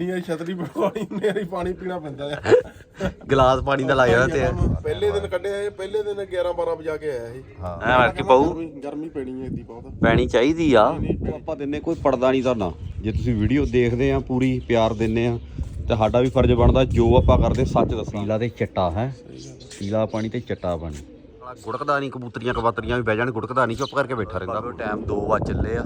ਨਹੀਂ ਇਹ ਛਤਰੀ ਪਾਣੀ ਮੇਰੀ ਪਾਣੀ ਪੀਣਾ ਪੈਂਦਾ ਆ। ਗਲਾਸ ਪਾਣੀ ਦਾ ਲਾਇਆ ਤੇ। ਪਹਿਲੇ ਦਿਨ ਕੱਢਿਆ ਇਹ ਪਹਿਲੇ ਦਿਨ 11 12 ਵਜਾ ਕੇ ਆਇਆ ਇਹ। ਐ ਵਰ ਕੇ ਪਾਉ ਗਰਮੀ ਗਰਮੀ ਪੈਣੀ ਹੈ ਇੱਦੀ ਬਹੁਤ। ਪੈਣੀ ਚਾਹੀਦੀ ਆ। ਆਪਾਂ ਦਿੰਨੇ ਕੋਈ ਪੜਦਾ ਨਹੀਂ ਤੁਹਾਡਾ ਜੇ ਤੁਸੀਂ ਵੀਡੀਓ ਦੇਖਦੇ ਆ ਪੂਰੀ ਪਿਆਰ ਦਿੰਨੇ ਆ ਤੇ ਸਾਡਾ ਵੀ ਫਰਜ਼ ਬਣਦਾ ਜੋ ਆਪਾਂ ਕਰਦੇ ਸੱਚ ਦੱਸਣਾ। ਪੀਲਾ ਤੇ ਚਿੱਟਾ ਹੈ। ਪੀਲਾ ਪਾਣੀ ਤੇ ਚਿੱਟਾ ਪਾਣੀ। ਗੁੜਕਦਾ ਨਹੀਂ ਕਬੂਤਰੀਆਂ ਕਬਾਤਰੀਆਂ ਵੀ ਬਹਿ ਜਾਣ ਗੁੜਕਦਾ ਨਹੀਂ ਚੁੱਪ ਕਰਕੇ ਬੈਠਾ ਰਹਿੰਦਾ। ਟਾਈਮ 2 ਵਜ ਚੱਲੇ ਆ।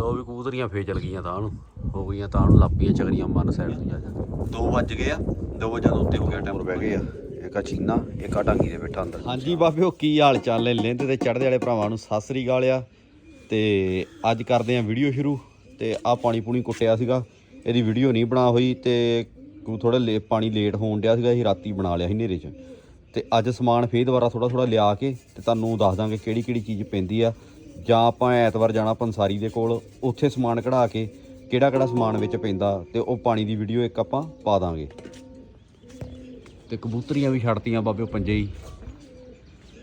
ਲੋ ਵੀ ਕਬੂਤਰੀਆਂ ਫੇਰ ਚਲ ਗਈਆਂ ਤਾਂ ਨੂੰ। ਹੋ ਗਈਆਂ ਤਾਂ ਨੂੰ ਲੱਪੀਆਂ ਚਗਰੀਆਂ ਮਨ ਸਾਈਡ ਤੋਂ ਜਾ ਜਾ। 2 ਵੱਜ ਗਏ ਆ 2 ਵਜੇ ਤੋਂ ਉੱਤੇ ਹੋ ਗਿਆ ਟਾਈਮ ਬਹਿ ਗਏ ਆ। ਇੱਕ ਆ ਚੀਨਾ ਇੱਕ ਆ ਟਾਂਗੀ ਦੇ ਬੈਠਾ ਅੰਦਰ। ਹਾਂਜੀ ਬਾਬਿਓ ਕੀ ਹਾਲ ਚਾਲ ਨੇ? ਲੈਂਦੇ ਤੇ ਚੜ੍ਹਦੇ ਵਾਲੇ ਭਰਾਵਾਂ ਨੂੰ ਸਤਿ ਸ੍ਰੀ ਅਕਾਲ ਆ। ਤੇ ਅੱਜ ਕਰਦੇ ਆ ਵੀਡੀਓ ਸ਼ੁਰੂ। ਤੇ ਆ ਪਾਣੀ ਪੂਣੀ ਕੁੱਟਿਆ ਸੀਗਾ। ਇਹਦੀ ਵੀਡੀਓ ਨਹੀਂ ਬਣਾ ਹੋਈ ਤੇ ਥੋੜਾ ਲੇ ਪਾਣੀ ਲੇਟ ਹੋਣ ਡਿਆ ਸੀਗਾ। ਅਸੀਂ ਰਾਤੀ ਬਣਾ ਲਿਆ ਸੀ ਹਨੇਰੇ 'ਚ। ਤੇ ਅੱਜ ਸਮਾਨ ਫੇਰ ਦੁਬਾਰਾ ਥੋੜਾ ਥੋੜਾ ਲਿਆ ਕੇ ਤੇ ਤੁਹਾਨੂੰ ਦੱਸ ਦਾਂਗੇ ਕਿਹੜੀ ਕਿਹੜੀ ਚੀਜ਼ ਪੈਂਦੀ ਆ। ਜਾਂ ਆਪਾਂ ਐਤਵਾਰ ਜਾਣਾ ਪੰਸਾਰੀ ਦੇ ਕੋਲ, ਉੱਥੇ ਸਮਾਨ ਕਢਾ ਕੇ ਕਿਹੜਾ ਕਿਹੜਾ ਸਮਾਨ ਵਿੱਚ ਪੈਂਦਾ ਤੇ ਉਹ ਪਾਣੀ ਦੀ ਵੀਡੀਓ ਇੱਕ ਆਪਾਂ ਪਾ ਦਾਂਗੇ। ਤੇ ਕਬੂਤਰੀਆਂ ਵੀ ਛੱਡਤੀਆਂ ਬਾਬੇ ਪੰਜੇ ਹੀ।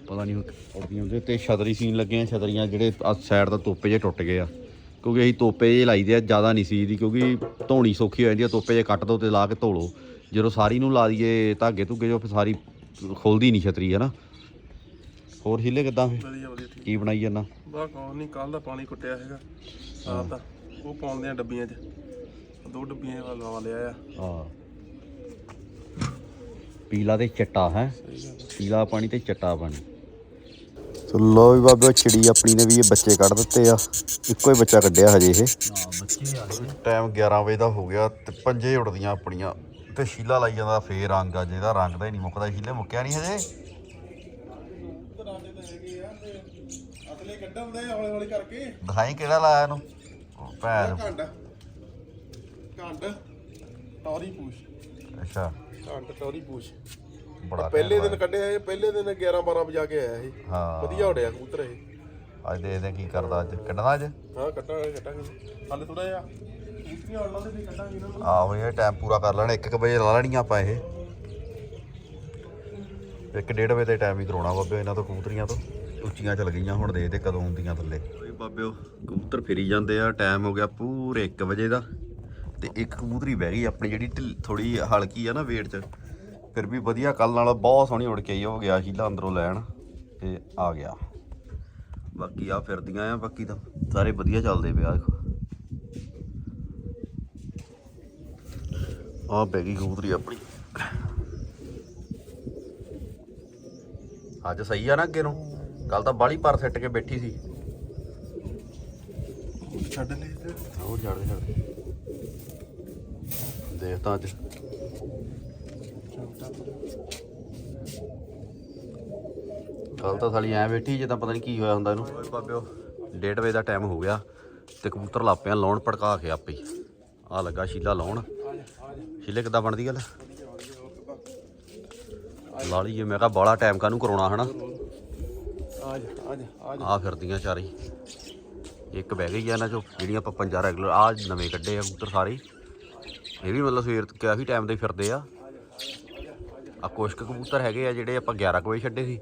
ਪਤਾ ਨਹੀਂ ਉੜਦੀਆਂ ਹੁੰਦੇ ਤੇ ਛਤਰੀ ਸੀਨ ਲੱਗੇ ਆ ਛਤਰੀਆਂ ਜਿਹੜੇ ਆ ਸਾਈਡ ਦਾ ਤੋਪੇ ਜੇ ਟੁੱਟ ਗਏ ਆ। ਕਿਉਂਕਿ ਅਸੀਂ ਤੋਪੇ ਜੇ ਲਾਈਦੇ ਆ, ਜ਼ਿਆਦਾ ਨਹੀਂ ਸੀ ਦੀ ਕਿਉਂਕਿ ਧੋਣੀ ਸੌਖੀ ਹੋ ਜਾਂਦੀ ਆ, ਤੋਪੇ ਜੇ ਕੱਟ ਦੋ ਤੇ ਲਾ ਕੇ ਧੋ ਲਓ। ਜਦੋਂ ਸਾਰੀ ਨੂੰ ਲਾ ਦਈਏ ਧਾਗੇ ਧੁੱਗੇ ਜੋ ਫਿਰ ਸਾਰੀ ਖੁੱਲਦੀ ਨਹੀਂ ਛਤਰੀ ਹੈ ਨਾ ਹੋਰ ਹਿੱਲੇ ਕਿਦਾਂ ਫੇ? ਵਧੀਆ ਵਧੀਆ ਠੀਕ। ਕੀ ਬਣਾਈ ਜਾਂਦਾ? ਬਾ ਕੌਣ ਨਹੀਂ ਕੱਲ ਦਾ ਪਾਣੀ ਕੁੱਟਿਆ ਹੈਗਾ ਆਹ ਤਾਂ ਉਹ ਪਾਉਂਦੇ ਆ ਡੱਬੀਆਂ 'ਚ। ਦੋ ਡੱਬੀਆਂ ਵਾਲਾ ਲਵਾ ਲਿਆ ਆ। ਹਾਂ। ਪੀਲਾ ਤੇ ਚਿੱਟਾ ਹੈ? ਪੀਲਾ ਪਾਣੀ ਤੇ ਚਿੱਟਾ ਪਾਣੀ। ਸੋ ਲੋ ਵੀ ਬਾਬੇ ਚਿੜੀ ਆਪਣੀ ਨੇ ਵੀ ਇਹ ਬੱਚੇ ਕੱਢ ਦਿੱਤੇ ਆ। ਇੱਕੋ ਹੀ ਬੱਚਾ ਕੱਢਿਆ ਹਜੇ ਇਹ। ਹਾਂ ਬੱਚੇ ਆ ਗਏ ਟਾਈਮ 11 ਵਜੇ ਦਾ ਹੋ ਗਿਆ ਤੇ ਪੰਜੇ ਉੜਦੀਆਂ ਆਪਣੀਆਂ। ਤੇ ਸ਼ੀਲਾ ਲਾਈ ਜਾਂਦਾ ਫੇਰ ਰੰਗ ਆ ਜਿਹਦਾ ਰੰਗ ਦਾ ਹੀ ਨਹੀਂ ਮੁੱਕਦਾ। ਸ਼ੀਲੇ ਮੁੱਕਿਆ ਨਹੀਂ ਹਜੇ? ਕੱਢਣ ਦੇ ਹੌਲੀ ਹੌਲੀ ਕਰਕੇ। ਦਿਖਾਈ ਕਿਹੜਾ ਲਾਇਆ ਇਹਨੂੰ? ਉਹ ਭੈਣ। ਘੰਡ ਘੰਡ ਟੌਰੀ ਪੂਛ। ਅੱਛਾ। ਘੰਡ ਟੌਰੀ ਪੂਛ। ਬੜਾ ਪਹਿਲੇ ਦਿਨ ਕੱਢਿਆ ਇਹ ਪਹਿਲੇ ਦਿਨ 11 12 ਵਜਾ ਕੇ ਆਇਆ ਇਹ। ਹਾਂ। ਵਧੀਆ ਉੜਿਆ ਕਬੂਤਰ ਇਹ। ਅੱਜ ਦੇਖਦੇ ਕੀ ਕਰਦਾ ਅੱਜ। ਕੱਢਣਾ ਅੱਜ? ਹਾਂ ਕੱਢਾਂਗੇ ਕੱਢਾਂਗੇ। ਹਾਲੇ ਥੋੜਾ ਜਿਹਾ। ਕਬੂਤਰੀਆਂ ਉੜਨ ਦੇ ਵੀ ਕੱਢਾਂਗੇ ਇਹਨਾਂ ਨੂੰ। ਆਹੋ ਇਹ ਟਾਈਮ ਪੂਰਾ ਕਰ ਲੈਣਾ 1 ਵਜੇ ਲਾ ਲੈਣੀਆਂ ਆਪਾਂ ਇਹ। 1:30 ਵਜੇ ਦੇ ਟਾਈਮ ਹੀ ਕਰਾਉਣਾ ਬਾਬਿਓ ਇਹਨਾਂ ਤੋਂ ਕਬੂਤਰੀਆਂ ਤੋਂ। ਉੱਚੀਆਂ ਚੱਲ ਗਈਆਂ ਹੁਣ ਦੇ ਤੇ ਕਦੋਂ ਹੁੰਦੀਆਂ ਥੱਲੇ। ਓਏ ਬਾਬਿਓ ਕਬੂਤਰ ਫਿਰੀ ਜਾਂਦੇ ਆ ਟਾਈਮ ਹੋ ਗਿਆ ਪੂਰੇ 1 ਵਜੇ ਦਾ। ਤੇ ਇੱਕ ਕਬੂਤਰੀ ਬਹਿ ਗਈ ਆਪਣੀ ਜਿਹੜੀ ਥੋੜੀ ਹਲਕੀ ਆ ਨਾ weight 'ਚ। ਫਿਰ ਵੀ ਵਧੀਆ ਕੱਲ ਨਾਲ ਬਹੁਤ ਸੋਹਣੀ ਉੜ ਕੇ ਆਈ ਹੋ ਗਿਆ ਸ਼ੀਲਾ ਅੰਦਰੋਂ ਲੈਣ ਤੇ ਆ ਗਿਆ। ਬਾਕੀ ਆ ਫਿਰਦੀਆਂ ਆ, ਬਾਕੀ ਤਾਂ ਸਾਰੇ ਵਧੀਆ ਚੱਲਦੇ ਪਿਆ ਦੇਖੋ। ਆ ਬਹਿ ਗਈ ਕਬੂਤਰੀ ਆਪਣੀ। ਅੱਜ ਸਹੀ ਆ ਨਾ ਅੱਗੇ ਨੂੰ। ਕੱਲ ਤਾਂ ਬਾਲੀ ਪਰ ਸਿੱਟ ਕੇ ਬੈਠੀ ਸੀ। ਛੱਡ ਲੈ ਤੇ। ਹੋਰ ਛੱਡ ਦੇ ਛੱਡ। ਦੇ ਦੇਖ ਤਾਂ ਅੱਜ। ਕੱਲ ਤਾਂ ਸਾਲੀ ਐ ਬੈਠੀ ਜਿੱਦਾਂ ਪਤਾ ਨਹੀਂ ਕੀ ਹੋਇਆ ਹੁੰਦਾ ਇਹਨੂੰ। ਓਏ ਬਾਬਿਓ। 1:30 ਵਜੇ ਦਾ ਟਾਈਮ ਹੋ ਗਿਆ ਤੇ ਕਬੂਤਰ ਲਾਪਿਆਂ ਲਾਉਣ ਪੜਕਾ ਕੇ ਆਪੇ ਆ ਲੱਗਾ ਸ਼ੀਲਾ ਲਾਉਣ। ਸ਼ੀਲੇ ਕਿੱਦਾਂ ਬਣਦੀ ਗੱਲ? ਲਾ ਲਈਏ ਮੈਂ ਕਿਹਾ ਬਾਲਾ ਟਾਈਮ ਕਾਹਨੂੰ ਕਰਾਉਣਾ ਹਨਾ? ਆ ਜਾ ਆ ਜਾ ਆ ਜਾ ਆ ਫਿਰਦੀਆਂ ਚਾਰੇ ਹੀ। ਇੱਕ ਬਹਿ ਗਈ ਆ ਇਹਨਾਂ ਚੋਂ, ਜਿਹੜੀਆਂ ਆਪਾਂ ਪੰਜਾ ਰੈਗੂਲਰ ਆ ਨਵੇਂ ਕੱਢੇ ਆ ਕਬੂਤਰ ਸਾਰੇ। ਹੀ। ਇਹ ਵੀ ਮਤਲਬ ਸਵੇਰ ਤੋਂ ਕਾਫੀ ਟਾਈਮ ਦੇ ਫਿਰਦੇ ਆ। ਆ ਕੁਛ ਕੁ ਕਬੂਤਰ ਹੈਗੇ ਆ ਜਿਹੜੇ ਆਪਾਂ 11 ਕੁ ਵਜੇ ਛੱਡੇ ਸੀ।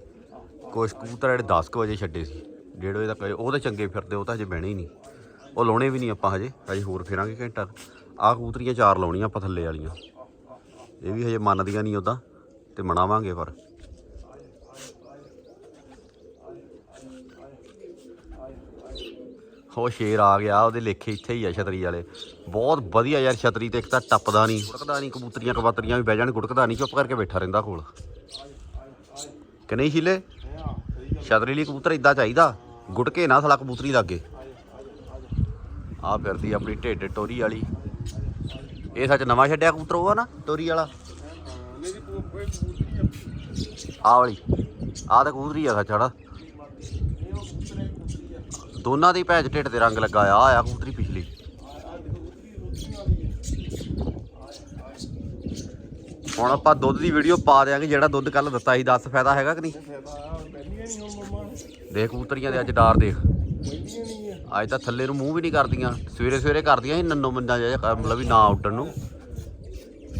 ਕੁਛ ਕਬੂਤਰ ਜਿਹੜੇ 10 ਕੁ ਵਜੇ ਛੱਡੇ ਸੀ। ਡੇਢ ਵਜੇ ਤੱਕ ਉਹ ਤਾਂ ਚੰਗੇ ਫਿਰਦੇ, ਉਹ ਤਾਂ ਹਜੇ ਬਹਿਣੇ ਹੀ ਨਹੀਂ। ਉਹ ਲਾਉਣੇ ਵੀ ਨਹੀਂ ਆਪਾਂ ਹਜੇ। ਹਜੇ ਹੋਰ ਫਿਰਾਂਗੇ ਘੰਟਾ ਆ ਕਬੂਤਰੀਆਂ ਚਾਰ ਲਾਉਣੀਆਂ ਆਪਾਂ ਥੱਲੇ ਵਾਲੀਆਂ। ਇਹ ਵੀ ਹਜੇ ਮੰਨਦੀਆਂ ਨਹੀਂ ਉਦਾਂ ਤੇ ਮਨਾਵਾਂਗੇ ਪਰ ਉਹ ਸ਼ੇਰ ਆ ਗਿਆ, ਉਹਦੇ ਲੇਖੇ ਇੱਥੇ ਹੀ ਆ ਛਤਰੀ ਵਾਲੇ। ਬਹੁਤ ਵਧੀਆ ਯਾਰ ਛਤਰੀ ਤੇ ਇੱਕ ਤਾਂ ਟੱਪਦਾ ਨਹੀਂ ਗੁੜਕਦਾ ਨਹੀਂ, ਕਬੂਤਰੀਆਂ ਕਬਾਤਰੀਆਂ ਵੀ ਬਹਿ ਜਾਣ ਗੁੜਕਦਾ ਨਹੀਂ, ਚੁੱਪ ਕਰਕੇ ਬੈਠਾ ਰਹਿੰਦਾ ਕੋਲ। ਕਿ ਨਹੀਂ ਸ਼ੀਲੇ? ਛਤਰੀ ਲਈ ਕਬੂਤਰ ਇਦਾਂ ਚਾਹੀਦਾ ਗੁਟਕੇ ਨਾ ਸਾਲਾ ਕਬੂਤਰੀ ਲੱਗੇ ਆ ਫਿਰਦੀ ਆਪਣੀ ਢੇਡ, ਟੋਰੀ ਵਾਲੀ। ਇਹ ਸੱਚ ਨਵਾਂ ਛੱਡਿਆ ਕਬੂਤਰ ਉਹ ਆ ਨਾ, ਟੋਰੀ ਵਾਲਾ? ਮੇਰੀ ਆ ਵਾਲੀ। ਆ ਤਾਂ ਕਬੂਤਰੀ ਆ ਸੱਚ ਹੜਾ ਦੋਨਾਂ ਦੇ ਭੈਜ ਢਿੱਡ ਤੇ ਰੰਗ ਲੱਗਾ ਆ ਆ ਕਬੂਤਰੀ ਪਿਛਲੀ। ਹੁਣ ਆਪਾਂ ਦੁੱਧ ਦੀ ਵੀਡੀਓ ਪਾ ਦਿਆਂਗੇ, ਜਿਹੜਾ ਦੁੱਧ ਕੱਲ ਦਿੱਤਾ ਸੀ, ਦੱਸ ਫਾਇਦਾ ਹੈਗਾ ਕਿ ਨਹੀਂ? ਦੇਖ ਕਬੂਤਰੀਆਂ ਦੇ ਅੱਜ ਡਾਰ ਦੇਖ। ਅੱਜ ਤਾਂ ਥੱਲੇ ਨੂੰ ਮੂੰਹ ਵੀ ਨਹੀਂ ਕਰਦੀਆਂ, ਸਵੇਰੇ ਸਵੇਰੇ ਕਰਦੀਆਂ ਸੀ, ਨੰਨੋ ਮੰਦਾ ਜਿਹਾ ਮਤਲਬ ਵੀ ਨਾ ਉੱਡਣ ਨੂੰ।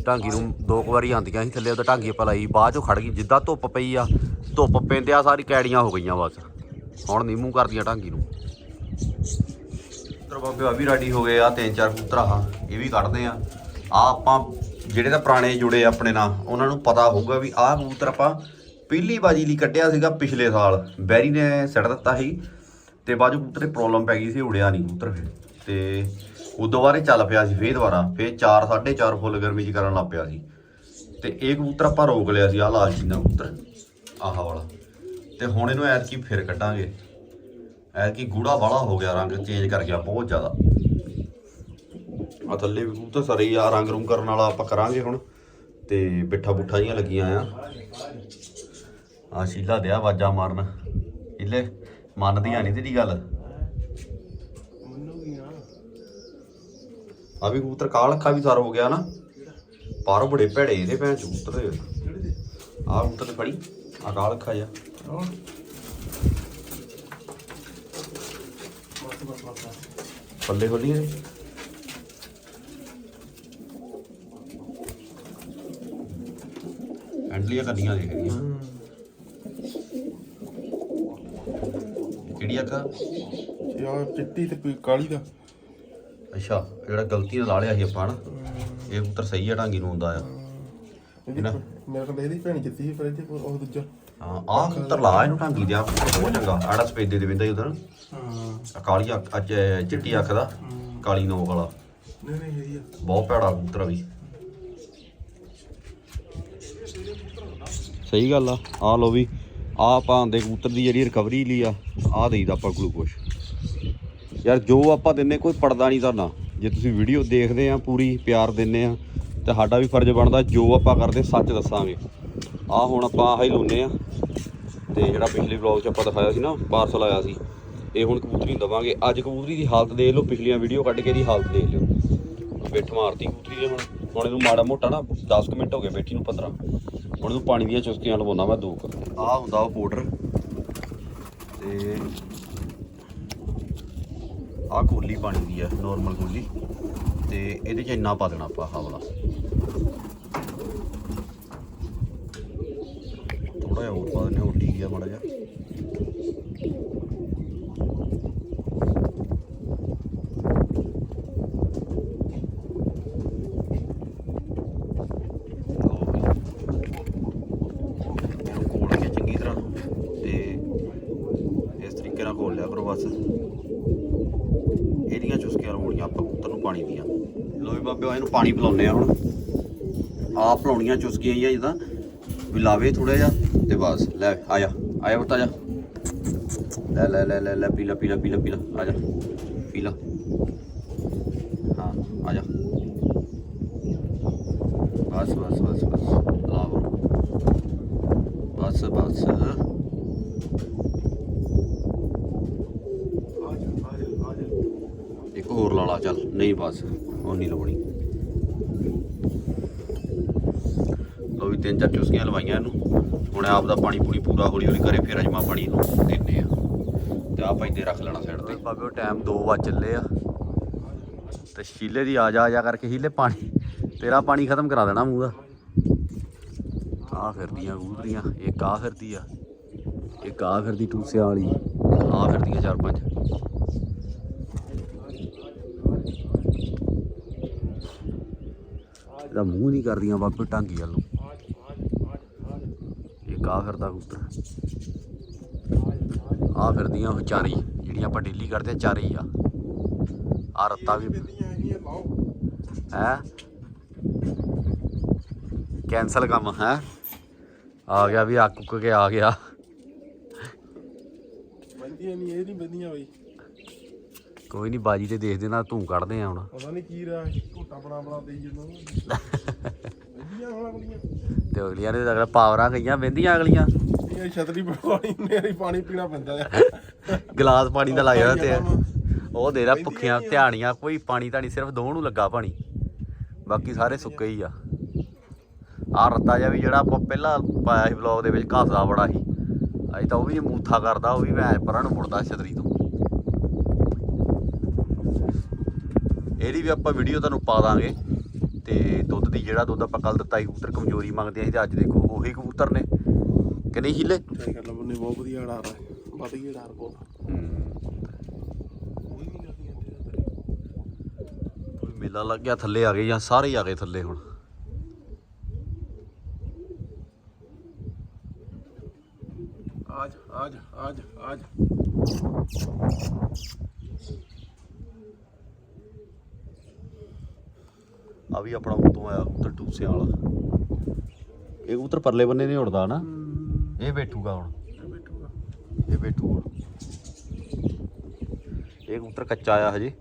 ਢਾਂਗੀ ਨੂੰ ਦੋ ਕੁ ਵਾਰੀ ਆਂਦੀਆਂ ਸੀ, ਥੱਲੇ ਉਹਦਾ ਢਾਂਗੀ ਆਪਾਂ ਲਾਈ, ਬਾਅਦ ਚੋਂ ਖੜ ਗਈ, ਜਿੱਦਾਂ ਧੁੱਪ ਪਈ ਆ, ਧੁੱਪ ਪੈਂਦਿਆ ਸਾਰੀ ਕੈੜੀਆਂ ਹੋ ਗਈਆਂ ਬਸ। ਹੁਣ ਨਹੀਂ ਮੂੰਹ ਕਰਦੀਆਂ ਢਾਂਗੀ ਨੂੰ। ਕਬੂਤਰ ਬਾਬੇ ਆ ਵੀ ਰੈਡੀ ਹੋ ਗਏ ਆ, ਤਿੰਨ ਚਾਰ ਕਬੂਤਰ ਆ ਇਹ ਵੀ ਕੱਢਦੇ ਆ। ਆ ਆਪਾਂ ਜਿਹੜੇ ਤਾਂ ਪੁਰਾਣੇ ਜੁੜੇ ਆਪਣੇ ਨਾਲ ਉਹਨਾਂ ਨੂੰ ਪਤਾ ਹੋਊਗਾ ਵੀ ਆਹ ਕਬੂਤਰ ਆਪਾਂ ਪਹਿਲੀ ਬਾਜੀ ਲਈ ਕੱਢਿਆ ਸੀਗਾ ਪਿਛਲੇ ਸਾਲ। ਬੈਰੀ ਨੇ ਸੱਟ ਦਿੱਤਾ ਸੀ ਤੇ ਬਾਜੂ ਕਬੂਤਰ ਦੀ ਪ੍ਰੋਬਲਮ ਪੈ ਗਈ ਸੀ, ਉੜਿਆ ਨਹੀਂ ਕਬੂਤਰ ਫਿਰ। ਤੇ ਉਦੋਂ ਬਾਅਦ ਇਹ ਚੱਲ ਪਿਆ ਸੀ ਫੇਰ ਦੁਬਾਰਾ, ਫੇਰ 4 4.5 ਫੁੱਲ ਗਰਮੀ ਚ ਕਰਨ ਲੱਗ ਪਿਆ ਸੀ। ਤੇ ਇਹ ਕਬੂਤਰ ਆਪਾਂ ਰੋਕ ਲਿਆ ਸੀ, ਆਹ ਲਾਲ ਦਾ ਕਬੂਤਰ, ਆਹ ਵਾਲਾ। ਤੇ ਹੁਣ ਇਹਨੂੰ ਐਤਕੀ ਫਿਰ ਕੱਢਾਂਗੇ। ਐਤਕੀ ਗੂੜਾ ਵਾਲਾ ਹੋ ਗਿਆ, ਰੰਗ ਚੇਂਜ ਕਰ ਗਿਆ ਬਹੁਤ ਜ਼ਿਆਦਾ। ਆ ਥੱਲੇ ਵੀ ਕਬੂਤਰ ਸਾਰੇ ਆ, ਰੰਗ ਰੂੰਗ ਕਰਨ ਵਾਲਾ ਆਪਾਂ ਕਰਾਂਗੇ ਹੁਣ। ਤੇ ਬਿੱਠਾ ਬੁੱਠਾ ਜੀਆਂ ਲੱਗੀਆਂ ਆ। ਆ ਸ਼ੀਲਾ ਦਿਆ ਆਵਾਜ਼ਾਂ ਮਾਰਨ। ਇਹਲੇ ਮੰਨਦੀਆਂ ਨਹੀਂ ਤੇਰੀ ਗੱਲ। ਮੰਨੂਗੀ ਆ ਵੀ ਕਬੂਤਰ ਕਾਲ ਅੱਖਾਂ ਵੀ ਸਰ ਹੋ ਗਿਆ ਨਾ। ਪਰ ਬੜੇ ਭੈੜੇ ਇਹਦੇ ਭੈਣ ਚ ਕਬੂਤਰ ਦੇ ਕਿਹੜੇ ਆ ਕਬੂਤਰ ਤੇ ਫੜੀ ਆ ਕਾਲ ਅੱਖਾਂ ਜਾ ਆਹ ਬਸ ਬਸ ਬਸ ਪੱਲੇ ਖੋਲੀ ਇਹਦੇ ਐਂਡਲੀਆਂ ਕੰਨੀਆਂ ਦੇਖ ਰਹੀਆਂ ਕਿਹੜੀ ਅੱਖਾਂ ਯਾਰ ਚਿੱਟੀ ਤੇ ਪੀ- ਕਾਲੀ ਦਾ। ਅੱਛਾ ਜਿਹੜਾ ਗਲਤੀ ਨਾਲ ਲਾ ਲਿਆ ਸੀ ਆਪਾਂ ਨਾ ਇਹ ਕਬੂਤਰ ਸਹੀ ਆ ਢਾਂਗੀ ਨੂੰ ਹੁੰਦਾ ਆ। ਇਹਦੀ ਨਾ। ਮੇਰੇ ਕੋਲ ਇਹਦੀ ਭੈਣ ਜਿੱਤੀ ਸੀ ਪਰ ਇਹਦੇ ਉਹ ਦੂਜਾ। ਹਾਂ ਆਹ ਕਬੂਤਰ ਲਾ ਇਹਨੂੰ ਢਾਂਗੀ ਦਿਆ ਬਹੁਤ ਚੰਗਾ। ਆੜਾ ਸਪੇਦੇ ਦੇ ਵਿੰਦਾ ਉਧਰ। ਹਾਂ। ਕਾਲੀ ਅੱਖ ਅੱਜ ਚਿੱਟੀ ਅੱਖ ਦਾ ਕਾਲੀ ਨੋਕ ਵਾਲਾ। ਨਹੀਂ ਨਹੀਂ ਇਹੀ ਆ। ਬਹੁਤ ਭੈੜਾ ਕਬੂਤਰ ਆ ਵੀ। ਸਹੀ ਗੱਲ ਆ। ਆ ਲੋ ਵੀ ਆ ਆਪਾਂ ਦੇ ਕਬੂਤਰ ਦੀ ਜਿਹੜੀ ਰਿਕਵਰੀ ਲਈ ਆ ਆ ਦੇਈਦਾ ਆਪਾਂ ਗਲੂਕੋਸ਼ ਯਾਰ ਜੋ ਆਪਾਂ ਦਿੰਨੇ ਕੋਈ ਪੜਦਾ ਨਹੀਂ ਤੁਹਾਡਾ। ਜੇ ਤੁਸੀਂ ਵੀਡੀਓ ਦੇਖਦੇ ਆ ਪੂਰੀ ਪਿਆਰ ਦਿੰਨੇ ਆ ਤੇ ਸਾਡਾ ਵੀ ਫਰਜ਼ ਬਣਦਾ ਜੋ ਆਪਾਂ ਕਰਦੇ ਸੱਚ ਦੱਸਾਂਗੇ। ਆ ਹੁਣ ਆਪਾਂ ਆਹ ਹੀ ਲਾਉਨੇ ਆ। ਤੇ ਜਿਹੜਾ ਪਿਛਲੇ ਵਲੌਗ 'ਚ ਆਪਾਂ ਦਿਖਾਇਆ ਸੀ ਨਾ ਪਾਰਸਲ ਆਇਆ ਸੀ। ਇਹ ਹੁਣ ਕਬੂਤਰੀ ਨੂੰ ਦਵਾਂਗੇ। ਅੱਜ ਕਬੂਤਰੀ ਦੀ ਹਾਲਤ ਦੇਖ ਲਓ, ਪਿਛਲੀਆਂ ਵੀਡੀਓ ਕੱਢ ਕੇ ਇਹਦੀ ਹਾਲਤ ਦੇਖ ਲਿਓ। ਬਿੱਠ ਮਾਰਤੀ ਕਬੂਤਰੀ ਨੇ ਹੁਣ। ਹੁਣ ਇਹਨੂੰ ਮਾੜਾ ਮੋਟਾ ਨਾ 10 ਕੁ ਮਿੰਟ ਹੋ ਗਏ ਬੈਠੀ ਨੂੰ 15 ਹੁਣ ਇਹਨੂੰ ਪਾਣੀ ਦੀਆਂ ਚੁਸਕੀਆਂ ਲਵਾਉਣਾ ਮੈਂ ਦੋ ਕੁ। ਆਹ ਹੁੰਦਾ ਉਹ ਪਾਊਡਰ ਤੇ ਆਹ ਕੋਲੀ ਪਾਣੀ ਦੀ ਆ ਨਾਰਮਲ ਕੋਲੀ ਤੇ ਇਹਦੇ ਚ ਇੰਨਾ ਪਾ ਦੇਣਾ ਆਪਾਂ ਹਵਲਾ ਵਾਲਾ। ਥੋੜਾ ਜਿਹਾ ਹੋਰ ਪਾ ਦਿੰਦੇ ਹੋਰ ਠੀਕ ਗਿਆ ਮਾੜਾ ਜਿਹਾ ਇਹਨੂੰ ਘੋਲ ਕੇ ਚੰਗੀ ਤਰ੍ਹਾਂ ਤੇ ਇਸ ਤਰੀਕੇ ਨਾਲ ਘੋਲ ਲਿਆ ਕਰੋ ਬਸ। ਇਹਦੀਆਂ ਚੁਸਕੀਆਂ ਲਾਉਣੀਆਂ ਆਪਾਂ ਕਬੂਤਰ ਨੂੰ ਪਾਣੀ ਦੀਆਂ। ਲੋ ਵੀ ਬਾਬਿਓ ਇਹਨੂੰ ਪਾਣੀ ਪਿਲਾਉਂਦੇ ਆ ਹੁਣ। ਆਪ ਪਿਲਾਉਣੀਆਂ ਚੁਸਕੀਆਂ ਹੀ ਆ ਜਿੱਦਾਂ। ਵੀ ਲਾਵੇ ਥੋੜਾ ਜਿਹਾ ਤੇ ਬਸ, ਲੈ, ਆ ਜਾ ਬਤਾ ਜਾ ਲੈ ਲੈ ਲੈ ਲੈ ਲੈ, ਪੀ ਲੈ ਪੀ ਲੈ ਆ ਜਾ, ਪੀ ਹਾਂ, ਆ ਜਾ। ਬਸ ਬਸ ਬਸ ਬਸ, ਲਾਓ। ਬਸ ਬਸ ਆ ਜਾ ਆ ਜਾ ਆ ਜਾ ਇੱਕ ਹੋਰ ਲਾ ਲਾ, ਚੱਲ। ਨਹੀਂ ਬਸ ਉਹ ਨਹੀਂ ਲਾਉਣੀ। ਲੋ ਵੀ ਤਿੰਨ ਚਾਰ ਚੁਸਕੀਆਂ ਲਵਾਈਆਂ ਇਹਨੂੰ। ਹੁਣ ਆਪ ਦਾ ਪਾਣੀ ਪੂਣੀ ਪੂਰਾ ਹੌਲੀ ਹੌਲੀ ਕਰੇ, ਫਿਰ ਅਜਮਾ ਪਾਣੀ ਨੂੰ ਦਿੰਨੇ ਆ। ਤੇ ਆ ਪੈਂਦੇ ਰੱਖ ਲੈਣਾ ਸਾਈਡ ਤੇ। ਬਾਬੇ ਟਾਈਮ 2 ਵਜ ਚੱਲੇ ਆ। ਤੇ ਸ਼ੀਲੇ ਦੀ ਆ ਜਾ ਆ ਜਾ ਕਰਕੇ ਹੀਲੇ ਪਾਣੀ। ਤੇਰਾ ਪਾਣੀ ਖਤਮ ਕਰਾ ਦੇਣਾ ਮੂੰਹ ਦਾ। ਆ ਫਿਰਦੀਆਂ ਗੂਦਰੀਆਂ ਇੱਕ ਆ ਫਿਰਦੀ ਆ। ਇੱਕ ਆ ਫਿਰਦੀ ਟੂਸਿਆਂ ਵਾਲੀ। ਆ ਫਿਰਦੀਆਂ ਚਾਰ ਪੰਜ। ਇਹਦਾ ਮੂੰਹ ਨਹੀਂ ਕਰਦੀਆਂ ਬਾਬੇ ਟਾਂਗੀ ਵੱਲ ਇਹ ਕਾ ਫਿਰਦਾ ਕਬੂਤਰ। ਆ ਫਿਰਦੀਆਂ ਉਹ ਚਾਰੀ ਜਿਹੜੀਆਂ ਆਪਾਂ ਡੇਲੀ ਕਰਦੇ ਆ, ਚਾਰੇ ਹੀ ਆ। ਆ ਰੱਤਾ ਵੀ ਬਿੰਦੀਆਂ ਹੈਗੀਆਂ ਹੈ? ਕੈਨਸਲ ਕੰਮ, ਹੈ? ਆ ਗਿਆ ਵੀ ਅੱਕ ਉੱਕ ਕੇ ਆ ਗਿਆ। ਬੰਦੀਆਂ ਨਹੀਂ, ਇਹ ਨਹੀਂ ਬੰਦੀਆਂ ਬਈ। ਕੋਈ ਨਹੀਂ ਬਾਜੀ ਤੇ ਦੇਖਦੇ ਨਾ ਤੂੰ ਕੱਢਦੇ ਆ ਹੁਣ। ਪਤਾ ਨਹੀਂ ਕੀ ਰਾ ਘੋਟਾ ਬਣਾ ਬਣਾ ਦੇਈ ਜਦੋਂ ਹੋਣਾ ਕੁੜੀਆਂ ਤੇ ਅਗਲੀਆਂ ਨੇ ਅਗਲਾ ਪਾਵਰਾਂ ਗਈਆਂ ਵਹਿੰਦੀਆਂ ਅਗਲੀਆਂ। ਇਹ ਛਤਰੀ ਪਾਣੀ ਮੇਰੀ ਪਾਣੀ ਪੀਣਾ ਪੈਂਦਾ ਆ। ਗਲਾਸ ਪਾਣੀ ਦਾ ਜਾਂਦਾ ਤੇ। ਉਹ ਦੇ ਰਾ ਭੁੱਖੀਆਂ ਧਿਆਣੀਆਂ ਕੋਈ ਪਾਣੀ ਤਾਂ ਨਹੀਂ ਸਿਰਫ ਦੋ ਨੂੰ ਲੱਗਾ ਪਾਣੀ। ਬਾਕੀ ਸਾਰੇ ਸੁੱਕੇ ਹੀ ਆ। ਆ ਰੱਤਾ ਜਿਹਾ ਵੀ ਜਿਹੜਾ ਆਪਾਂ ਪਹਿਲਾਂ ਪਾਇਆ ਸੀ ਵਲੌਗ ਦੇ ਵਿੱਚ ਘਾਸਾ ਬੜਾ ਸੀ। ਅਜੇ ਤਾਂ ਉਹ ਵੀ ਮੂਥਾ ਕਰਦਾ ਉਹ ਵੀ ਮੈਂ ਪਰਾਂ ਨੂੰ ਮੁੜਦਾ ਛਤਰੀ ਤੋਂ। ਇਹਦੀ ਵੀ ਆਪਾਂ ਵੀਡੀਓ ਤੁਹਾਨੂੰ ਪਾ ਦਾਂਗੇ। ਤੇ ਦੁੱਧ ਦੀ ਜਿਹੜਾ ਦੁੱਧ ਆਪਾਂ ਕੱਲ ਦਿੱਤਾ ਸੀ ਕਬੂਤਰ ਕਮਜ਼ੋਰੀ ਮੰਗਦੇ ਆ ਸੀ ਤੇ ਅੱਜ ਦੇਖੋ ਉਹੀ ਕਬੂਤਰ ਨੇ। ਕਿ ਨਹੀਂ ਹੀਲੇ? ਬੰਨੇ ਬਹੁਤ ਵਧੀਆ ਹੈ ਵਧੀਆ ਬਹੁਤ ਮੇਲਾ ਲੱਗ ਗਿਆ ਥੱਲੇ ਆ ਗਏ ਜਾਂ ਸਾਰੇ ਹੀ ਆ ਗਏ ਥੱਲੇ ਹੁਣ? ਆਜ ਆਜ ਆਜ ਆਜ ਆ ਵੀ ਆਪਣਾ ਉਤੋਂ ਆਇਆ ਉਤਰ ਟੂਸਿਆਂ ਵਾਲਾ। ਇਹ ਉਤਰ ਪਰਲੇ ਬੰਨੇ ਨਹੀਂ ਉੜਦਾ ਨਾ? ਇਹ ਬੈਠੂਗਾ ਹੁਣ। ਬੈਠੂਗਾ ਇਹ ਬੈਠੂ ਇਹ ਕਬੂਤਰ ਕੱਚਾ ਆਇਆ ਹਜੇ।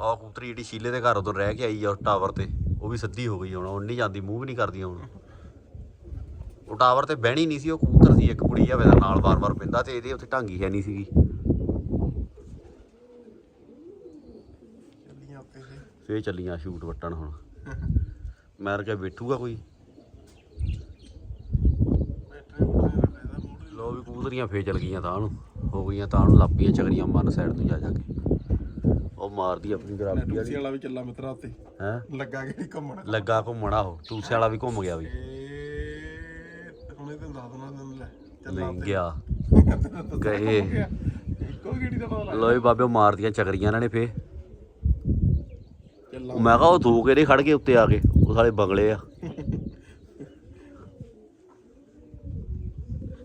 ਆ ਕਬੂਤਰੀ ਜਿਹੜੀ ਸ਼ੀਲੇ ਦੇ ਘਰ ਉਦੋਂ ਰਹਿ ਕੇ ਆਈ ਆ ਟਾਵਰ ਤੇ, ਉਹ ਵੀ ਸਿੱਧੀ ਹੋ ਗਈ ਹੁਣ, ਉਹ ਨਹੀਂ ਜਾਂਦੀ, ਮੂੰਹ ਵੀ ਨਹੀਂ ਕਰਦੀ ਹੁਣ। ਉਹ ਟਾਵਰ ਤੇ ਬਹਿਣੀ ਨਹੀਂ ਸੀ, ਉਹ ਕਬੂਤਰ ਸੀ, ਇੱਕ ਕੁੜੀ ਆਵੇ ਇਹਦਾ ਨਾਲ ਵਾਰ-ਵਾਰ ਪੈਂਦਾ ਤੇ ਇਹਦੇ ਉੱਥੇ ਢਾਂਗੀ ਹੈ ਨਹੀਂ ਸੀਗੀ ਚੱਲੀਆਂ ਉੱਤੇ ਇਹ ਫੇਰ ਚੱਲੀਆਂ ਸ਼ੂਟ ਵੱਟਣ ਹੁਣ। ਮੈਂ ਕਿਹਾ ਬੈਠੂਗਾ ਕੋਈ? ਲੋ ਵੀ ਕਬੂਤਰੀਆਂ ਫੇਰ ਚਲ ਗਈਆਂ ਤਾਂ ਨੂੰ। ਹੋ ਗਈਆਂ ਤਾਂ ਨੂੰ ਲਾਪੀਆਂ ਚਗਰੀਆਂ ਮਨ ਸਾਈਡ ਨੂੰ ਜਾ ਜਾ ਕੇ। ਉਹ ਮਾਰਦੀ ਆਪਣੀ ਟੂਸੀ ਵਾਲੀ। ਵਾਲਾ ਵੀ ਚੱਲਾ ਮਿੱਤਰਾ ਉੱਤੇ। ਹੈ? ਲੱਗਾ ਕਿ ਘੁੰਮਣ ਲੱਗਾ ਘੁੰਮਣਾ ਉਹ ਟੂਸੇ ਵਾਲਾ ਵੀ ਘੁੰਮ ਗਿਆ ਵੀ ਇਹ ਹੁਣੇ ਤੇ ਦੱਸ ਦੇਣਾ ਤੈਨੂੰ ਲੈ। ਚੱਲਾ ਨਹੀਂ ਉੱਤੇ ਗਿਆ। ਘੁੰਮ ਗਏ ਗਿਆ। ਇੱਕੋ ਗੇੜੀ ਦਾ ਪਤਾ ਲੱਗ ਲੋ ਵੀ ਬਾਬੇ ਮਾਰਦੀਆਂ ਚਗਰੀਆਂ ਇਹਨਾਂ ਨੇ ਫੇ ਉਹ ਮੈਂ ਕਿਹਾ ਉਹ ਦੋ ਕਿਹੜੇ ਖੜ ਗਏ ਉੱਤੇ ਆ ਕੇ ਉਹ ਸਾਲੇ ਬਗਲੇ ਆ।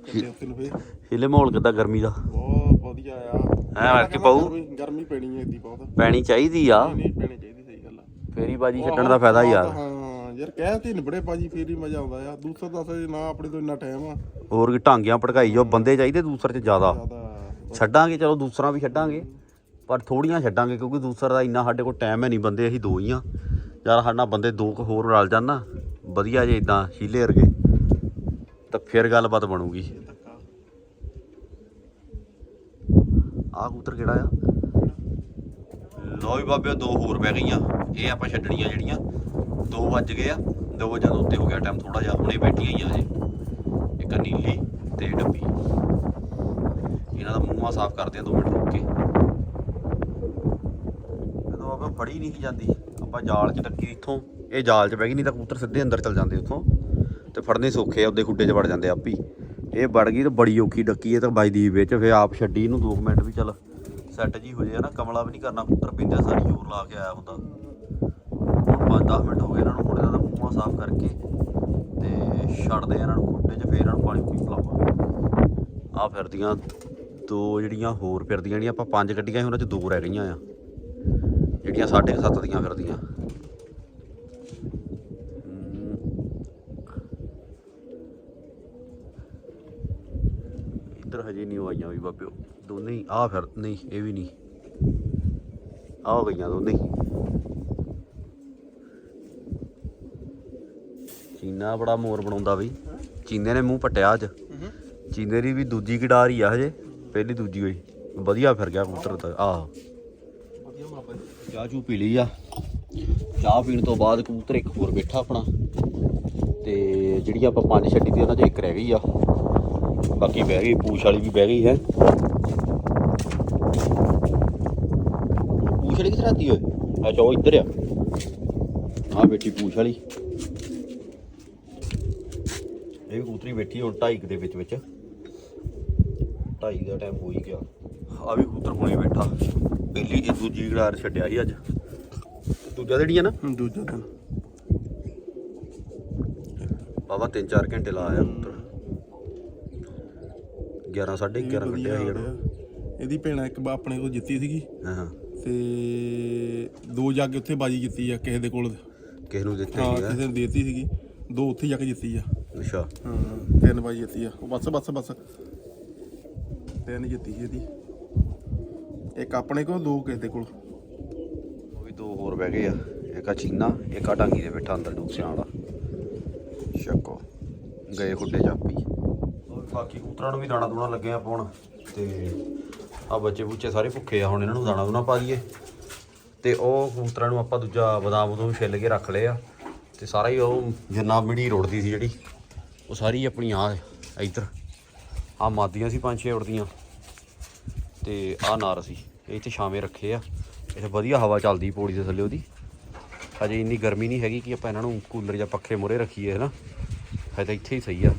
ਚੱਲੇ ਉੱਤੇ ਨੂੰ ਫੇਰ। ਹਿਲੇ ਮਾਹੌਲ ਕਿੱਦਾਂ ਗਰਮੀ ਦਾ? ਬਹੁਤ ਵਧੀਆ ਆ। ਐਂ ਵਰਕੇ ਪਾਊ? ਗਰਮੀ- ਗਰਮੀ ਪੈਣੀ ਹੈ ਇੱਦੀ ਬਹੁਤ। ਪੈਣੀ ਚਾਹੀਦੀ ਆ। ਨਹੀਂ ਨਹੀਂ ਪੈਣੀ ਚਾਹੀਦੀ ਸਹੀ ਗੱਲ ਆ। ਫੇਰੀ ਬਾਜੀ ਛੱਡਣ ਦਾ ਫਾਇਦਾ ਯਾਰ। ਹਾਂ ਯਾਰ ਕਹਿ ਤੇ ਨਿਬੜੇ ਪਾਜੀ ਫੇਰ ਹੀ ਮਜ਼ਾ ਆਉਂਦਾ ਆ ਦੂਸਰਾ ਦੱਸ ਜੇ ਨਾ ਆਪਣੇ ਤੋਂ ਇੰਨਾ ਟਾਈਮ ਆ। ਹੋਰ ਕੀ ਢਾਂਗਿਆਂ ਭੜਕਾਈ ਜੋ ਬੰਦੇ ਚਾਹੀਦੇ ਦੂਸਰ ਚ ਜ਼ਿਆਦਾ। ਜ਼ਿਆਦਾ ਛੱਡਾਂਗੇ ਚਲੋ ਦੂਸਰਾ ਵੀ ਛੱਡਾਂਗੇ। ਪਰ ਥੋੜੀਆਂ ਛੱਡਾਂਗੇ ਕਿਉਂਕਿ ਦੂਸਰਾ ਦਾ ਇੰਨਾ ਸਾਡੇ ਕੋਲ ਟਾਈਮ ਹੈ ਨਹੀਂ, ਬੰਦੇ ਅਸੀਂ ਦੋ ਹੀ ਆ ਯਾਰ ਸਾਡੇ ਨਾਲ ਬੰਦੇ ਦੋ ਕੁ ਹੋਰ ਰਲ ਜਾਣ ਨਾ, ਵਧੀਆ ਜੇ ਇਦਾਂ ਸ਼ੀਲੇ ਵਰਗੇ, ਤਾਂ ਫਿਰ ਗੱਲਬਾਤ ਬਣੂਗੀ। ਆਹ ਕਬੂਤਰ ਕਿਹੜਾ ਆ? ਲੋ ਵੀ ਬਾਬੇ ਦੋ ਹੋਰ ਬਹਿ ਗਈਆਂ। ਇਹ ਆਪਾਂ ਛੱਡਣੀਆਂ ਜਿਹੜੀਆਂ 2 ਵੱਜ ਗਏ ਆ। 2 ਵਜੇ ਤੋਂ ਉੱਤੇ ਹੋ ਗਿਆ ਟਾਈਮ ਥੋੜਾ ਜਿਹਾ, ਹੁਣੇ ਬੈਠੀਆਂ ਹੀ ਆ ਅਜੇ ਇੱਕ ਨੀਲੀ ਤੇ ਡੱਬੀ। ਇਹਨਾਂ ਦਾ ਮੂੰਹਾਂ ਸਾਫ਼ ਕਰਦੇ ਆ 2 ਮਿੰਟ ਰੁਕ ਕੇ। ਜਦੋਂ ਆਪਾਂ ਫੜੀ ਨਹੀਂ ਜਾਂਦੀ। ਆਪਾਂ ਜਾਲ 'ਚ ਟੱਕੀ ਇੱਥੋਂ। ਇਹ ਜਾਲ 'ਚ ਬਹਿ ਗਈ, ਨਹੀਂ ਤਾਂ ਕਬੂਤਰ ਸਿੱਧੇ ਅੰਦਰ ਚਲ ਜਾਂਦੇ ਉੱਥੋਂ। ਤੇ ਫੜਨੇ ਸੌਖੇ ਆ, ਉਹਦੇ ਖੁੱਡੇ 'ਚ ਵੜ ਜਾਂਦੇ ਆਪੀ ਇਹ ਵੜ ਗਈ ਤਾਂ ਬੜੀ ਔਖੀ ਡੱਕੀ ਹੈ ਤਾਂ ਵੱਜਦੀ ਵਿੱਚ। ਫੇ ਆਪ ਛੱਡੀ ਇਹਨੂੰ 2 ਮਿੰਟ ਵੀ, ਚੱਲ ਸੈੱਟ ਜੀ ਹੋ ਜਾਏ ਨਾ, ਕਮਲਾ ਵੀ ਨਹੀਂ ਕਰਨਾ, ਕਬੂਤਰ ਪਿੰਦੇ ਸਾਰੀ ਜ਼ੋਰ ਲਾ ਕੇ ਆਇਆ ਹੁੰਦਾ। ਹੁਣ 5-10 ਮਿੰਟ ਹੋ ਗਏ ਇਹਨਾਂ ਨੂੰ ਹੁਣ ਇਹਨਾਂ ਦਾ ਮੂੰਹਾਂ ਸਾਫ਼ ਕਰਕੇ। ਤੇ ਛੱਡਦੇ ਇਹਨਾਂ ਨੂੰ ਖੁੱਡੇ 'ਚ, ਫੇਰ ਇਹਨਾਂ ਨੂੰ ਪਾਣੀ ਪੂਣੀ ਪਿਲਾਵਾਂਗੇ ਆ ਫਿਰਦੀਆਂ, ਦੋ ਜਿਹੜੀਆਂ ਹੋਰ ਫਿਰਦੀਆਂ ਜਿਹੜੀਆਂ ਆਪਾਂ ਪੰਜ ਗੱਡੀਆਂ ਸੀ, ਉਹਨਾਂ 'ਚ ਦੋ ਰਹਿ ਗਈਆਂ ਆ। ਜਿਹੜੀਆਂ ਸਾਢੇ ਕੁ ਸੱਤ ਦੀਆਂ ਫਿਰਦੀਆਂ। ਇੱਧਰ ਹਜੇ ਨਹੀਂ ਆਈਆਂ ਵੀ ਬਾਬਿਓ। ਦੋਨੇ ਹੀ ਆ ਫਿਰ ਨਹੀਂ ਇਹ ਵੀ ਨਹੀਂ। ਆ ਗਈਆਂ ਦੋਨੇ ਹੀ। ਚੀਨਾ ਬੜਾ ਮੋਰ ਬਣਾਉਂਦਾ ਬਈ। ਚੀਨੇ ਨੇ ਮੂੰਹ ਪਟਿਆ ਅੱਜ। ਚੀਨੇ ਦੀ ਵੀ ਦੂਜੀ ਕਿਡਾਰ ਹੀ ਆ ਹਜੇ। ਪਹਿਲੀ ਦੂਜੀ ਹੋਈ। ਵਧੀਆ ਫਿਰ ਗਿਆ ਕਬੂਤਰ ਤਾਂ। ਆਹ। ਚਾਹ ਚੂ ਪੀ ਲਈ ਆ। ਚਾਹ ਪੀਣ ਤੋਂ ਬਾਅਦ ਕਬੂਤਰ ਇੱਕ ਹੋਰ ਬੈਠਾ ਆਪਣਾ। ਤੇ ਜਿਹੜੀ ਆਪਾਂ ਪੰਜ ਛੱਡੀ ਤੇ ਉਹਨਾਂ 'ਚ ਇੱਕ ਰਹਿ ਗਈ ਆ। ਬਾਕੀ ਬਹਿ ਗਈ, ਪੂਛ ਵਾਲੀ ਵੀ ਬਹਿ ਗਈ ਹੈ। ਪੂਛ ਵਾਲੀ ਕਿੱਥੇ ਰਹਤੀ ਓਏ? ਅੱਛਾ, ਉਹ ਇੱਧਰ ਆ। ਆ ਬੈਠੀ ਪੂਛ ਵਾਲੀ। ਇਹ ਕਬੂਤਰੀ ਬੈਠੀ ਹੁਣ ਢਾਈ ਦੇ ਵਿੱਚ ਵਿੱਚ। ਢਾਈ ਦਾ ਟਾਈਮ ਹੋ ਹੀ ਗਿਆ। ਆ ਵੀ ਕਬੂਤਰ ਹੁਣੇ ਬੈਠਾ। ਪਹਿਲੀ ਇਹ ਦੂਜੀ ਗੜਾਰ ਛੱਡਿਆ ਸੀ ਅੱਜ। ਦੂਜਾ ਜਿਹੜੀ ਆ ਨਾ? ਦੂਜਾ ਦਿਨ ਬਾਬਾ 3-4 ਘੰਟੇ ਲਾ ਆਇਆ ਕਬੂਤਰ 11 11:30 ਕੱਢਿਆ ਸੀ ਜਿਹੜਾ। ਇਹਦੀ ਭੈਣਾ ਇੱਕ ਆਪਣੇ ਕੋਲ ਜਿੱਤੀ ਸੀਗੀ। ਹਾਂ ਹਾਂ। ਤੇ ਦੋ ਜਾ ਕੇ ਉੱਥੇ ਬਾਜੀ ਜਿੱਤੀ ਆ ਕਿਸੇ ਦੇ ਕੋਲ। ਕਿਸ ਨੂੰ ਦਿੱਤੇ ਹਾਂ ਸੀ ਕਿਸੇ ਨੇ ਦੇਤੀ ਸੀਗੀ। ਦੋ ਉੱਥੇ ਜਾ ਕੇ ਜਿੱਤੀ ਆ। ਅੱਛਾ। ਹਾਂ ਤਿੰਨ ਬਾਜੀ ਜਿੱਤੀ ਆ। ਉਹ ਬਸ ਬਸ ਬਸ। ਤਿੰਨ ਜਿੱਤੀ ਸੀ ਇਹਦੀ। ਇੱਕ ਆਪਣੇ ਕੋਲ ਦੋ ਕਿਸੇ ਦੇ ਕੋਲ। ਉਹ ਵੀ ਦੋ ਹੋਰ ਬਹਿ ਗਏ ਆ। ਇੱਕ ਆ ਚੀਨਾ ਇੱਕ ਆ ਢਾਂਗੀ ਦੇ ਬੈਠਾ ਅੰਦਰ ਡੂਸਿਆਂ ਵਾਲਾ। ਸ਼ੱਕੋ ਗਏ ਖੁੱਡੇ ਚਾਪੀ। ਬਾਕੀ ਕਬੂਤਰਾਂ ਨੂੰ ਵੀ ਦਾਣਾ ਦੂਣਾ ਲੱਗੇ ਆ ਪਾਉਣ। ਤੇ ਆ ਬੱਚੇ ਬੁੱਚੇ ਸਾਰੇ ਭੁੱਖੇ ਆ ਹੁਣ ਇਹਨਾਂ ਨੂੰ ਦਾਣਾ ਦੂਣਾ ਪਾ ਦਈਏ ਤੇ ਉਹ ਕਬੂਤਰਾਂ ਨੂੰ ਆਪਾਂ ਦੂਜਾ ਬਦਾਮ ਬਦੂਮ ਛਿੱਲ ਕੇ ਰੱਖ ਲਏ ਆ। ਤੇ ਸਾਰਾ ਹੀ ਉਹ ਜਿੰਨਾ ਮਿੜੀ ਰੋੜਦੀ ਸੀ ਜਿਹੜੀ ਉਹ ਸਾਰੀ ਆਪਣੀ ਆ ਇੱਧਰ। ਆ ਮਾਦੀਆਂ ਸੀ ਪੰਜ ਛੇ ਉੜਦੀਆਂ। ਤੇ ਆ ਨਾਰ ਸੀ। ਇਹ ਇੱਥੇ ਛਾਵੇਂ ਰੱਖੇ ਆ। ਇੱਥੇ ਵਧੀਆ ਹਵਾ ਚੱਲਦੀ ਪੌੜੀ ਦੇ ਥੱਲੇ ਉਹਦੀ। ਹਜੇ ਇੰਨੀ ਗਰਮੀ ਨਹੀਂ ਹੈਗੀ ਕਿ ਆਪਾਂ ਇਹਨਾਂ ਨੂੰ ਕੂਲਰ ਜਾਂ ਪੱਖੇ ਮੂਹਰੇ ਰੱਖੀਏ, ਹਨਾ? ਹਜੇ ਤਾਂ ਇੱਥੇ ਹੀ ਸਹੀ ਆ।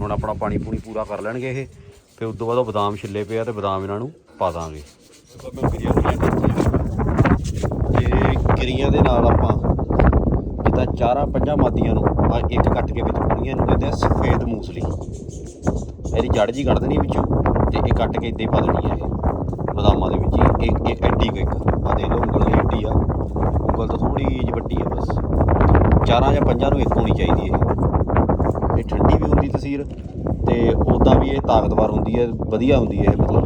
ਹੁਣ ਆਪਣਾ ਪਾਣੀ ਪੂਣੀ ਪੂਰਾ ਕਰ ਲੈਣਗੇ ਇਹ, ਫਿਰ ਉਸ ਤੋਂ ਬਾਅਦ ਉਹ ਬਦਾਮ ਛਿੱਲੇ ਪਏ ਆ ਤੇ ਬਦਾਮ ਇਹਨਾਂ ਨੂੰ ਪਾ ਦਾਂਗੇ। ਮੈਂ ਕਿਰਿਆ ਤੇ ਕਿਰੀਆਂ ਦੇ ਨਾਲ ਆਪਾਂ ਜਿੱਦਾਂ ਚਾਰਾਂ ਪੰਜਾਂ ਮਾਦੀਆਂ ਨੂੰ ਇੱਕ ਕੱਟ ਕੇ ਵਿੱਚ ਪਾਉਣੀਆਂ ਇਹਨੂੰ ਕਹਿੰਦੇ ਆ ਸਫੇਦ ਮੂਸਲੀ। ਇਹਦੀ ਜੜ ਜੀ ਕੱਢ ਦੇਣੀ ਵਿੱਚੋਂ ਤੇ ਇਹ ਕੱਟ ਕੇ ਇੱਦਾਂ ਹੀ ਪਾ ਦੇਣੀ ਹੈ ਬਦਾਮਾਂ ਦੇ ਵਿੱਚ ਹੀ ਇੱਕ ਇੱਕ ਐਡੀ ਕੁ ਇੱਕ ਆ ਦੇਖ ਲਓ ਉਂਗਲ ਦੀ ਐਡੀ ਆ। ਉਂਗਲ ਤੋਂ ਥੋੜੀ ਜਿਹੀ ਵੱਡੀ ਆ ਬਸ। ਚਾਰਾਂ ਜਾਂ ਪੰਜਾਂ ਨੂੰ ਇੱਕ ਹੋਣੀ ਚਾਹੀਦੀ ਹੈ ਇਹ। ਇਹ ਠੰਡੀ ਵੀ ਹੁੰਦੀ ਤਸੀਰ ਤੇ ਉਦਾਂ ਵੀ ਇਹ ਤਾਕਤਵਰ ਹੁੰਦੀ ਹੈ, ਵਧੀਆ ਹੁੰਦੀ ਹੈ ਇਹ ਮਤਲਬ।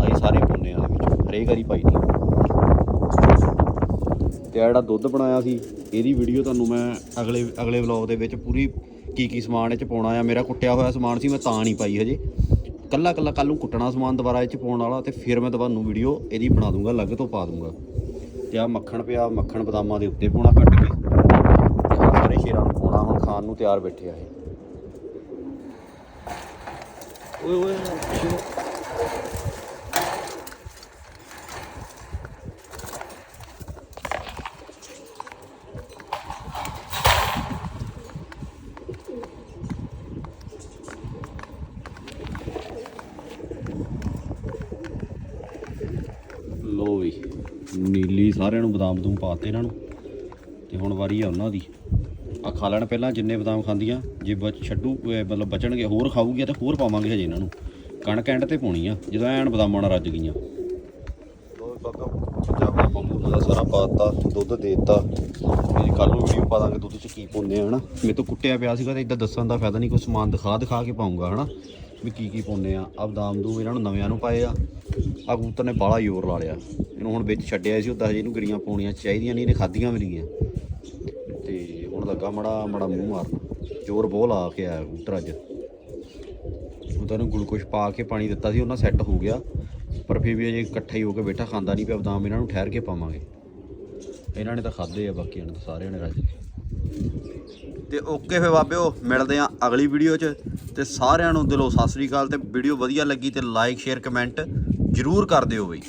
ਅਸੀਂ ਸਾਰੇ ਪਾਉਂਦੇ ਆ ਵਿੱਚ, ਹਰੇਕ ਵਾਰੀ ਪਾਈ ਦੀ ਤੇ ਆਹ ਜਿਹੜਾ ਦੁੱਧ ਬਣਾਇਆ ਸੀ, ਇਹਦੀ ਵੀਡੀਓ ਤੁਹਾਨੂੰ ਮੈਂ ਅਗਲੇ ਅਗਲੇ ਵਲੌਗ ਦੇ ਵਿੱਚ ਪੂਰੀ ਕੀ ਕੀ ਸਮਾਨ ਇਹ ਚ ਪਾਉਣਾ ਆ। ਮੇਰਾ ਕੁੱਟਿਆ ਹੋਇਆ ਸਮਾਨ ਸੀ, ਮੈਂ ਤਾਂ ਨਹੀਂ ਪਾਈ ਹਜੇ। ਕੱਲਾ ਕੱਲਾ ਕੱਲ ਨੂੰ ਕੁੱਟਣਾ ਸਮਾਨ ਦੁਬਾਰਾ ਇਹ ਚ ਪਾਉਣ ਵਾਲਾ ਤੇ ਫਿਰ ਮੈਂ ਤੁਹਾਨੂੰ ਵੀਡੀਓ ਇਹਦੀ ਬਣਾ ਦੂੰਗਾ, ਅਲੱਗ ਤੋਂ ਪਾ ਦੂੰਗਾ। ਤੇ ਆ ਮੱਖਣ ਪਿਆ, ਮੱਖਣ ਬਦਾਮਾਂ ਦੇ ਉੱਤੇ ਪਾਉਣਾ ਕੱਟ ਕੇ। ਤੇ ਆਹ ਸਾਰੇ ਸ਼ੇਰਾਂ ਨੂੰ ਪਾਉਣਾ, ਹੁਣ ਖਾਣ ਨੂੰ ਤਿਆਰ ਬੈਠੇ ਆ ਇਹ। ਓਏ ਓਏ ਪਿੱਛੇ। ਨੀਲੀ ਸਾਰਿਆਂ ਨੂੰ ਬਦਾਮ ਬਦੂਮ ਪਾਤੇ ਇਹਨਾਂ ਨੂੰ, ਤੇ ਹੁਣ ਵਾਰੀ ਆ ਉਹਨਾਂ ਦੀ। ਆ ਖਾ ਲੈਣ ਪਹਿਲਾਂ ਜਿੰਨੇ ਬਦਾਮ ਖਾਂਦੀਆਂ, ਜੇ ਬਚ ਛੱਡੂ ਮਤਲਬ ਬਚਣਗੇ, ਹੋਰ ਖਾਊਗੀ, ਤਾਂ ਹੋਰ ਪਾਵਾਂਗੇ ਹਜੇ ਇਹਨਾਂ ਨੂੰ। ਕਣਕ ਐਂਡ ਤੇ ਪਾਉਣੀ ਆ, ਜਦੋਂ ਐਨ ਬਦਾਮਾਂ ਨਾਲ ਰੱਜ ਗਈਆਂ। ਲੋ ਬਾਬਾ ਪੰਜਾਬ ਦਾ ਸਾਰਾ ਪਾਤਾ, ਦੁੱਧ ਦੇਤਾ। ਇਹ ਕੱਲ ਨੂੰ ਵੀਡੀਓ ਪਾ ਦਾਂਗੇ ਦੁੱਧ ਚ ਕੀ ਪਾਉਂਦੇ ਆ, ਹਨਾ? ਮੇਰੇ ਤੋਂ ਕੁੱਟਿਆ ਪਿਆ ਸੀਗਾ ਤੇ ਇਦਾਂ ਦੱਸਣ ਦਾ ਫਾਇਦਾ ਨਹੀਂ, ਕੋਈ ਸਮਾਨ ਦਿਖਾ ਦਿਖਾ ਕੇ ਪਾਉਂਗਾ ਹਨਾ? ਵੀ ਕੀ ਕੀ ਪਾਉਂਦੇ ਆ। ਆ ਬਦਾਮ ਦੂ ਇਹਨਾਂ ਨੂੰ ਨਵਿਆਂ ਨੂੰ ਪਾਏ ਆ। ਆ ਕਬੂਤਰ ਨੇ ਬਾਲਾ ਜ਼ੋਰ ਲਾ ਲਿਆ। ਇਹਨੂੰ ਹੁਣ ਵਿੱਚ ਛੱਡਿਆ ਸੀ ਉਦਾਂ ਹਜੇ ਇਹਨੂੰ ਗਰੀਆਂ ਪਾਉਣੀਆਂ ਚਾਹੀਦੀਆਂ ਨਹੀਂ, ਇਹਨੇ ਖਾਧੀਆਂ ਵੀ ਨਹੀਂ ਗੀਆਂ ਤੇ ਹੁਣ ਲੱਗਾ ਮੜਾ ਮੜਾ ਮੂੰਹ ਮਾਰਨ। ਜ਼ੋਰ ਬਹੁਤ ਲਾ ਕੇ ਆਇਆ ਕਬੂਤਰ ਅੱਜ। ਉਹ ਤਾਂ ਇਹਨੂੰ ਗਲੂਕੋਸ਼ ਪਾ ਕੇ ਪਾਣੀ ਦਿੱਤਾ ਸੀ, ਉਹਨਾਂ ਸੈੱਟ ਹੋ ਗਿਆ। ਪਰ ਫਿਰ ਵੀ ਅਜੇ ਇਕੱਠਾ ਹੀ ਹੋ ਕੇ ਬੈਠਾ, ਖਾਂਦਾ ਨਹੀਂ ਪਿਆ, ਬਦਾਮ ਇਹਨਾਂ ਨੂੰ ਠਹਿਰ ਕੇ ਪਾਵਾਂਗੇ। ਇਹਨਾਂ ਨੇ ਤਾਂ ਖਾਦੇ ਆ ਬਾਕੀਆਂ ਨੇ ਤਾਂ ਸਾਰਿਆਂ ਨੇ ਰੱਜ ਕੇ ਤੇ ਓਕੇ ਫੇ ਬਾਬਿਓ, ਮਿਲਦੇ ਆ ਅਗਲੀ ਵੀਡੀਓ 'ਚ। ਤੇ ਸਾਰਿਆਂ ਨੂੰ ਦਿਲੋਂ ਸਤਿ ਸ੍ਰੀ ਅਕਾਲ ਤੇ ਵੀਡੀਓ ਵਧੀਆ ਲੱਗੀ ਤੇ ਲਾਈਕ ਸ਼ੇਅਰ ਕਮੈਂਟ ਜਰੂਰ ਕਰ ਦਿਓ ਬਈ।